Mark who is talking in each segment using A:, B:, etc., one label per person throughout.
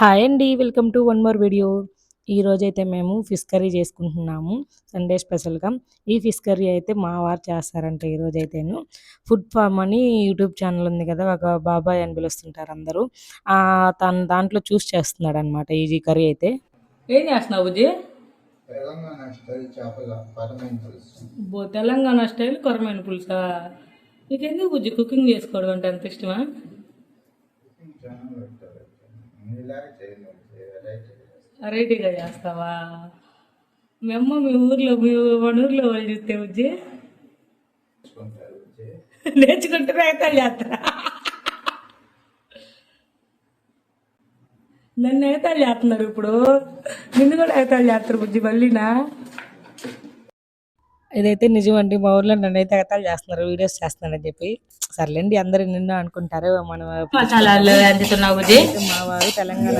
A: Hi అండి welcome to one more video ఈరోజైతే మేము ఫిష్ కర్రీ చేసుకుంటున్నాము సండే స్పెషల్గా ఈ ఫిష్ కర్రీ అయితే మా వారు చేస్తారంట ఈరోజైతేను ఫుడ్ ఫార్మ్ అని యూట్యూబ్ ఛానల్ ఉంది కదా ఒక బాబాయ్ అని పిలుస్తుంటారు అందరూ. తను దాంట్లో చూస్ చేస్తున్నాడు అనమాట ఈ కర్రీ అయితే.
B: ఏం చేస్తున్నావు బుజ్జి?
C: తెలంగాణ స్టైల్
B: కొరమైన పులుసా? నీకు ఎందుకు బుజ్జి కుకింగ్ చేసుకోవడం అంటే అంత ఇష్టమా? వెరైటీగా చేస్తావా? మీ అమ్మ మీ ఊర్లో మీ మన ఊర్లో వాళ్ళు చూస్తే
C: వచ్చి
B: నేర్చుకుంటే ఎగతాలు చేస్తారా? నన్ను ఎగతాలు చేస్తున్నారు ఇప్పుడు. నిన్ను కూడా ఎగతాలు చేస్తారు బుజ్జి మళ్ళీనా?
A: ఇదైతే నిజమండి మా ఊర్లో నన్ను అయితే ఎగతాలు చేస్తున్నారు వీడియోస్ చేస్తున్నారని చెప్పి. సర్లేండి అందరు నిన్ను అనుకుంటారు మన మా వారు తెలంగాణ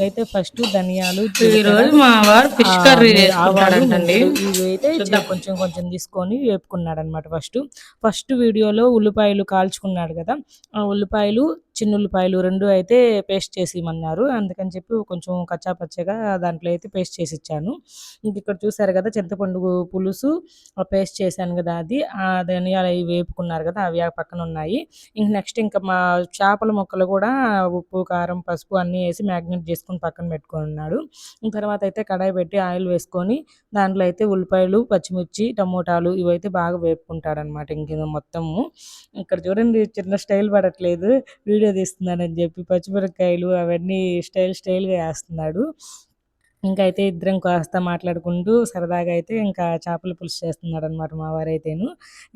A: అయితే ఫస్ట్ ధనియాలు
B: ఈ రోజు మా వారు ఫిష్ కర్రీ చేసుకుంటాడంటండి
A: ఇవి అయితే చ- కొంచెం కొంచెం తీసుకొని వేపుకున్నాడు అనమాట ఫస్ట్. ఫస్ట్ వీడియోలో ఉల్లిపాయలు కాల్చుకున్నాడు కదా. ఆ ఉల్లిపాయలు చిన్న ఉల్లిపాయలు రెండు అయితే పేస్ట్ చేసి ఇమ్మన్నారు. అందుకని చెప్పి కొంచెం కచ్చా పచ్చగా దాంట్లో అయితే పేస్ట్ చేసి ఇచ్చాను. ఇంక ఇక్కడ చూసారు కదా చింతపండు పులుసు పేస్ట్ చేశాను కదా అది. ఆ ధనియాలు అవి వేపుకున్నారు కదా అవి ఆ పక్కన ఉన్నాయి. ఇంక నెక్స్ట్ ఇంకా మా చేపల ముక్కలు కూడా ఉప్పు కారం పసుపు అన్నీ వేసి మ్యాగ్నెట్ చేసుకొని పక్కన పెట్టుకొని ఉన్నాడు తర్వాత అయితే కడాయి పెట్టి ఆయిల్ వేసుకొని దాంట్లో అయితే ఉల్లిపాయలు పచ్చిమిర్చి టమోటాలు ఇవైతే బాగా వేపుకుంటాడు అనమాట మొత్తము. ఇక్కడ చూడండి చిన్న స్టైల్ పడట్లేదు వీడియో తీస్తున్నానని చెప్పి పచ్చిమిరపకాయలు అవన్నీ స్టైల్ స్టైల్గా వేస్తున్నాడు. ఇంకా అయితే ఇద్దరం కాస్త మాట్లాడుకుంటూ సరదాగా అయితే ఇంకా చేపల పులుసు చేస్తున్నాడు అనమాట మా వారైతేను.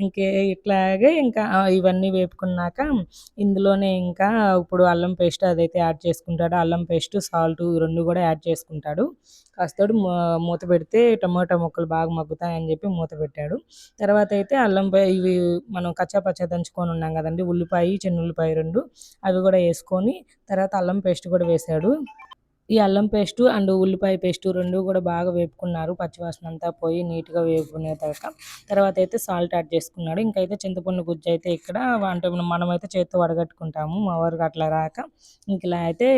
A: ఇంకే ఇట్లాగే ఇంకా ఇవన్నీ వేపుకున్నాక ఇందులోనే ఇంకా ఇప్పుడు అల్లం పేస్ట్ అదైతే యాడ్ చేసుకుంటాడు. అల్లం పేస్ట్ సాల్ట్ రెండు కూడా యాడ్ చేసుకుంటాడు. కాస్తోడు మూత పెడితే టమాటా ముక్కలు బాగా మగ్గుతాయని చెప్పి మూత పెట్టాడు. తర్వాత అయితే అల్లం పై ఇవి మనం కచ్చా పచ్చా దంచుకొని ఉన్నాం కదండి ఉల్లిపాయ చిన్న ఉల్లిపాయ రెండు అవి కూడా వేసుకొని తర్వాత అల్లం పేస్ట్ కూడా వేసాడు. ఈ అల్లం పేస్టు అండ్ ఉల్లిపాయ పేస్టు రెండు కూడా బాగా వేపుకున్నారు. పచ్చివాసన అంతా పోయి నీట్గా వేపుకునే తర్వాత తర్వాత అయితే సాల్ట్ యాడ్ చేసుకున్నాడు. ఇంకైతే చింతపండు గుజ్జు అయితే ఇక్కడ అంటే మనమైతే చేత్తో వడగట్టుకుంటాము. మా వారికి అట్లా రాక. ఇంక ఇలా అయితే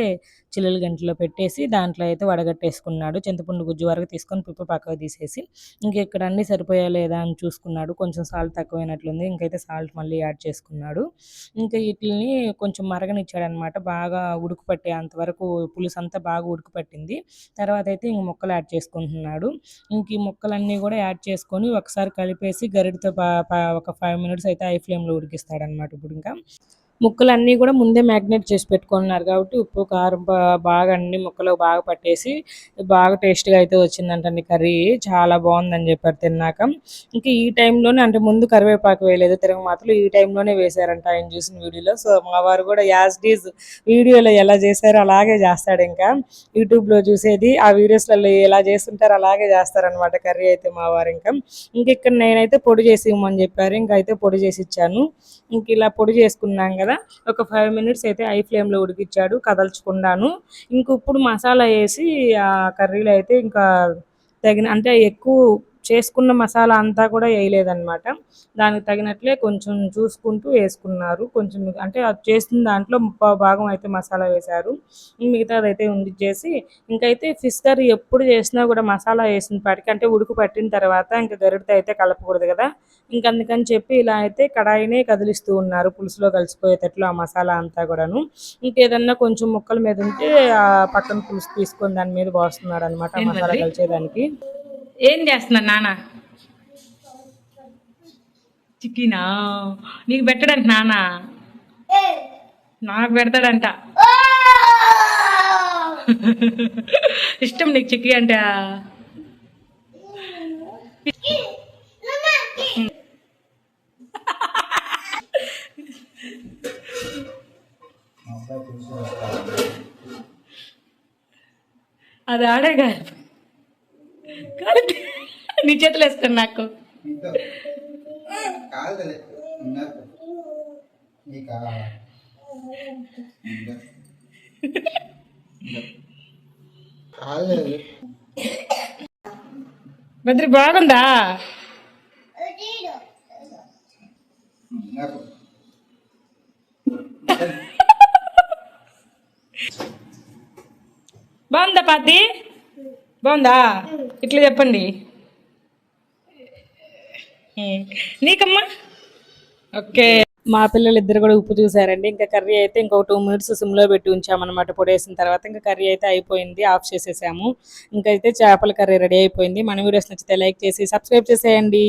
A: చిల్లుల గంటలో పెట్టేసి దాంట్లో అయితే వడగట్టేసుకున్నాడు. చింతపండు గుజ్జు వరకు తీసుకొని పిప్ప పక్కకు తీసేసి. ఇంక ఇక్కడ అన్ని సరిపోయా లేదా అని చూసుకున్నాడు. కొంచెం సాల్ట్ తక్కువైనట్లుంది. ఇంకైతే సాల్ట్ మళ్ళీ యాడ్ చేసుకున్నాడు. ఇంకా వీటిని కొంచెం మరగనిచ్చాడు అనమాట బాగా ఉడుకు పట్టే అంతవరకు పులుసు అంతా బాగా ఉడుకు పట్టింది తర్వాత అయితే ఇంక ముక్కలు యాడ్ చేసుకుంటున్నాడు. ఇంక ఈ ముక్కలన్నీ కూడా యాడ్ చేసుకొని ఒకసారి కలిపేసి గరిటతో పా- ఒక ఫైవ్ మినిట్స్ అయితే ఐ ఫ్లేమ్లో ఉడికిస్తాడనమాట ఇప్పుడు ఇంకా ముక్కలన్నీ కూడా ముందే మ్యాగ్నేట్ చేసి పెట్టుకున్నారు కాబట్టి ఉప్పు కారం బాగా అన్ని ముక్కలు బాగా పట్టేసి బాగా టేస్ట్గా అయితే వచ్చిందంటండి కర్రీ. చాలా బాగుందని చెప్పారు తిన్నాక. ఇంకా ఈ టైంలోనే అంటే ముందు కరివేపాకు వేయలేదు తిరగ మాత్రం ఈ టైంలోనే వేశారంట ఆయన చూసిన వీడియోలో. సో మా వారు కూడా యాజ్ డీజ్ వీడియోలో ఎలా చేశారో అలాగే చేస్తాడు ఇంకా. యూట్యూబ్లో చూసేది ఆ వీడియోస్లలో ఎలా చేస్తుంటారో అలాగే చేస్తారనమాట కర్రీ అయితే మా వారు ఇంకా. ఇంక ఇక్కడ నేనైతే పొడి చేసి ఇవ్వమని చెప్పారు. ఇంకా అయితే పొడి చేసి ఇచ్చాను. ఇంక ఇలా పొడి చేసుకున్నాం కదా ఒక ఫైవ్ మినిట్స్ అయితే ఐ ఫ్లేమ్లో ఉడికిచ్చాడు కదల్చుకున్నాను. ఇంక ఇప్పుడు మసాలా వేసి ఆ కర్రీలో అయితే ఇంకా తగిన అంటే ఎక్కువ చేసుకున్న మసాలా అంతా కూడా వేయలేదన్నమాట. దానికి తగినట్లే కొంచెం చూసుకుంటూ వేసుకున్నారు. కొంచెం అంటే అది చేసిన దాంట్లో ముప్పావు భాగం అయితే మసాలా వేశారు. మిగతాది అయితే ఉండిచ్చేసి ఇంకైతే ఫిష్ కర్రీ ఎప్పుడు చేసినా కూడా మసాలా వేసిన పాటికి అంటే ఉడుకు పట్టిన తర్వాత ఇంకా గరిటతో అయితే కలపకూడదు కదా. ఇంక అందుకని చెప్పి ఇలా అయితే కడాయినే కదిలిస్తూ ఉన్నారు పులుసులో కలిసిపోయేటట్లు ఆ మసాలా అంతా కూడాను. ఇంకేదన్నా కొంచెం ముక్కల మీద ఉంటే ఆ పక్కన పులుసు తీసుకొని దాని మీద పోస్తున్నాడు అనమాట మసాలా? కలిసేదానికి.
B: ఏం చేస్తున్నా నాన్న చిక్కినా? నీకు పెట్టడంట నాన్న నాకు పెడతాడంట. ఇష్టం నీకు చిక్కి అంటే? అది ఆడే కాదు నీ చేతులు వేస్తాను నాకు. బద్రి బాగుందా?
A: బాగుందా పాతి బాగుందా? ఇట్లా చెప్పండి. నీకమ్మా? ఓకే. మా పిల్లలు ఇద్దరు కూడా ఉప్పు చూసారండి. ఇంకా కర్రీ అయితే ఇంకొక టూ మినిట్స్ సిమ్లో పెట్టి ఉంచామన్నమాట. పొడేసిన తర్వాత ఇంకా కర్రీ అయితే అయిపోయింది. ఆఫ్ చేసేసాము. ఇంకా అయితే చేపల కర్రీ రెడీ అయిపోయింది. మన వీడియోస్ నచ్చితే లైక్ చేసి సబ్స్క్రైబ్ చేసేయండి.